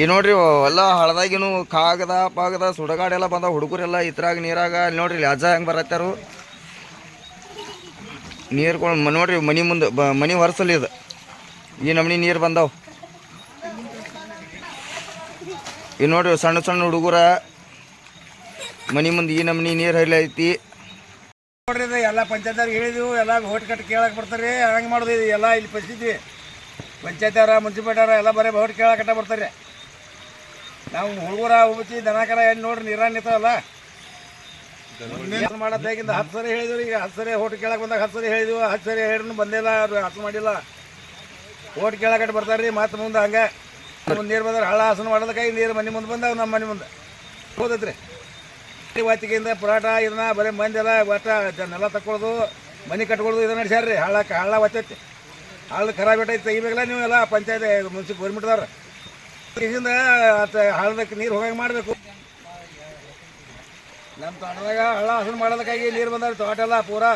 ಈ ನೋಡ್ರಿ, ಎಲ್ಲ ಹಳದಾಗಿನು ಕಾಗದ, ಪಾಗದ, ಸುಡಗಾಡ ಎಲ್ಲ ಬಂದಾವ ಹುಡುಗರೆಲ್ಲ ಇದ್ರಾಗ, ನೀರಾಗ. ಅಲ್ಲಿ ನೋಡ್ರಿ ಅಜ್ಜ ಹೆಂಗೆ ಬರತ್ತಾರು? ನೀರು ನೋಡ್ರಿ, ಮನಿ ಮುಂದೆ, ಬ, ಮನಿ ಹೊರಸಲಿ ಇದು. ಈ ನಮ್ಮನಿ ನೀರು ಬಂದಾವ. ಈ ನೋಡ್ರಿ, ಸಣ್ಣ ಸಣ್ಣ ಹುಡುಗರ ಮನಿ ಮುಂದೆ ಈ ನಮನಿ ನೀರು ಹರಿಲೈತಿ ನೋಡ್ರಿ, ಇದು ಎಲ್ಲ ಪಂಚಾಯತ್ರಿಗೆ ಹೇಳಿದ್ವು, ಎಲ್ಲ ಓಟ್ ಕಟ್ಟಿ ಕೇಳಕ್ಕೆ ಬರ್ತಾರೆ, ಹಂಗೆ ಮಾಡೋದು ಇದು, ಎಲ್ಲ ಇಲ್ಲಿ ಪರಿಸ್ಥಿತಿ. ಮುನ್ಸಿಪಾಲ್ಟಿ ಅವರ ಎಲ್ಲ ಬರೀ ಓಟ್ ಕೇಳಕಟ್ಟ ಬರ್ತಾರೆ. ನಾವು ಹುಡುಗರ ಉಬ್ಬಚ್ಚಿ ದನಕರ ಹೆಣ್ಣು ನೋಡ್ರಿ ನೀರಾಗ ನಿಂತಾವಲ್ಲ ಮಾಡದಾಗಿಂದ ಹತ್ತು ಸರಿ ಹೇಳಿದ್ರು ಈಗ, ಹತ್ತು ಸರಿ ಹೋಟ್ ಕೇಳಕ್ಕೆ ಬಂದಾಗ ಹತ್ತು ಸರಿ ಹೇಳಿದ್ವಿ, ಹತ್ತು ಸರಿ ಹೇಳಿದ್ರು ಬಂದಿಲ್ಲ ಅವ್ರು ಹತ್ತು ಮಾಡಿಲ್ಲ. ಓಟ್ ಕೇಳಕಟ್ಟು ಬರ್ತಾರೆ ರೀ ಮತ್ತೆ ಮುಂದೆ ಹಂಗೆ. ಮುಂದೆ ನೀರು ಬಂದ್ರೆ ಹಳ್ಳ ಹಸನ ಮಾಡೋದಕ್ಕಾಗಿ ನೀರು ಮನೆ ಮುಂದೆ ಬಂದಾಗ ನಮ್ಮ ಮನೆ ಮುಂದೆ. ಹೋದತ್ರಿ. ವಾತಿಗೆಯಿಂದ ಪುರಾಟ, ಇದನ್ನ ಬರೀ ಮಂದಿ ಎಲ್ಲ ಒಟ್ಟ ನೆಲ ತಕ್ಕೊಳ್ಳೋದು ಮನೆ ಕಟ್ಕೊಳ್ಳೋದು ಇದನ್ನ ನಡೆಸ್ಯಾರ್ರಿ. ಹಳ್ಳಕ್ಕೆ ಹಳ್ಳ ಒತ್ತೈತಿ. ಹಳ್ಳ ಖರಾಬ್ ಐತೆ ತೆಗಿಬೇಕಲ್ಲ ನೀವು ಎಲ್ಲ, ಪಂಚಾಯತ್ ಮುನ್ಸಿ ಗೌರ್ಮೆಂಟ್ದವ್ರು. ಇದರಿಂದ ಹಳ್ಳದಕ್ಕೆ ನೀರು ಹೋಗಂಗೆ ಮಾಡಬೇಕು. ನಮ್ಮ ತೋಟದಾಗ ಹಳ್ಳ ಹಸನ್ ಮಾಡೋದಕ್ಕಾಗಿ ನೀರು ಬಂದ ತೋಟ ಎಲ್ಲ ಪೂರಾ.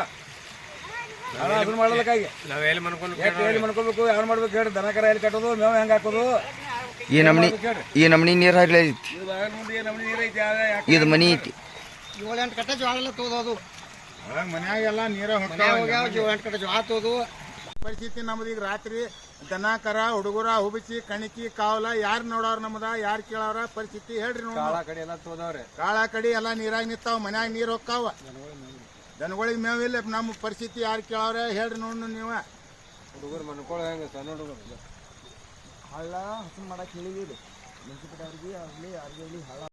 ಹಳ್ಳ ಹಸನ್ ಮಾಡೋದಕ್ಕಾಗಿ. ನಾವೆಲ್ಲಿ ಮನ್ಕೊಂಡು ಎಷ್ಟು ಎಲ್ಲಿ ಮಾಡ್ಕೋಬೇಕು ಯಾರು ಮಾಡ್ಬೇಕು ಹೇಳಿ ದನ ಕರ ಎಲ್ಲಿ ಕಟ್ಟೋದು ಮೇವು ಹೆಂಗ್ ಹಾಕೋದು? ಈ ನಮ್ನಿ ಈ ನಮ್ನಿ ನೀರು ಹಾಕ್ಲಿ ಐತಿ. ಇದು ಮನಿ ಐತಿ. ಏಳೆಂಟು ಕಟ್ಟೆ ಜೋಳ ಎಲ್ಲ ತೋದೋದು. ಮನ್ಯಾಗೆಲ್ಲ ನೀರ ಹೋಗ್ಯಾವ ಏಳೆಂಟು ಕಟ್ಟೆ ಜೋಳ ತೋದು. ಪರಿಸ್ಥಿತಿ ನಮ್ದು ಈಗ ರಾತ್ರಿ. ದನ ಕರ ಹುಡುಗರ ಹುಬಿಸಿ ಕಣಿಕಿ ಕಾವಲ ಯಾರು ನೋಡವ್ರ ನಮ್ದ ಯಾರು ಕೇಳೋರ ಪರಿಸ್ಥಿತಿ ಹೇಳ್ರಿ ಕಾಳ ಕಡೆ ಎಲ್ಲ ತೋದವ್ರೆ. ಕಾಳ ಕಡಿ ಎಲ್ಲ ನೀರಾಗ ನಿಂತಾವ ಮನ್ಯಾಗ ನೀರ್ ಹೋಗ್ತಾವ. ದನಗಳಿಗೆ ಮೇವಿಲ್ಲ ನಮ್ಮ ಪರಿಸ್ಥಿತಿ ಯಾರು ಕೇಳವ್ರೆ ಹೇಳ್ರಿ ನೋಡ್ನು ನೀವ ಹುಡುಗರು ಮನ್ಕೊಳ್ಳೋ ಹೆಂಗ ಸಣ್ಣ ಹುಡುಗರು? ಹಳ್ಳ ಹಸನ್ ಮಾಡಕ್ ಹೇಳಿವಿ ಮುನ್ಸಿಪಾಲ್ಟಿ ಅವ್ರಿಗೆ ಆಗಲಿ ಯಾರಿಗೆ ಹಳ್ಳ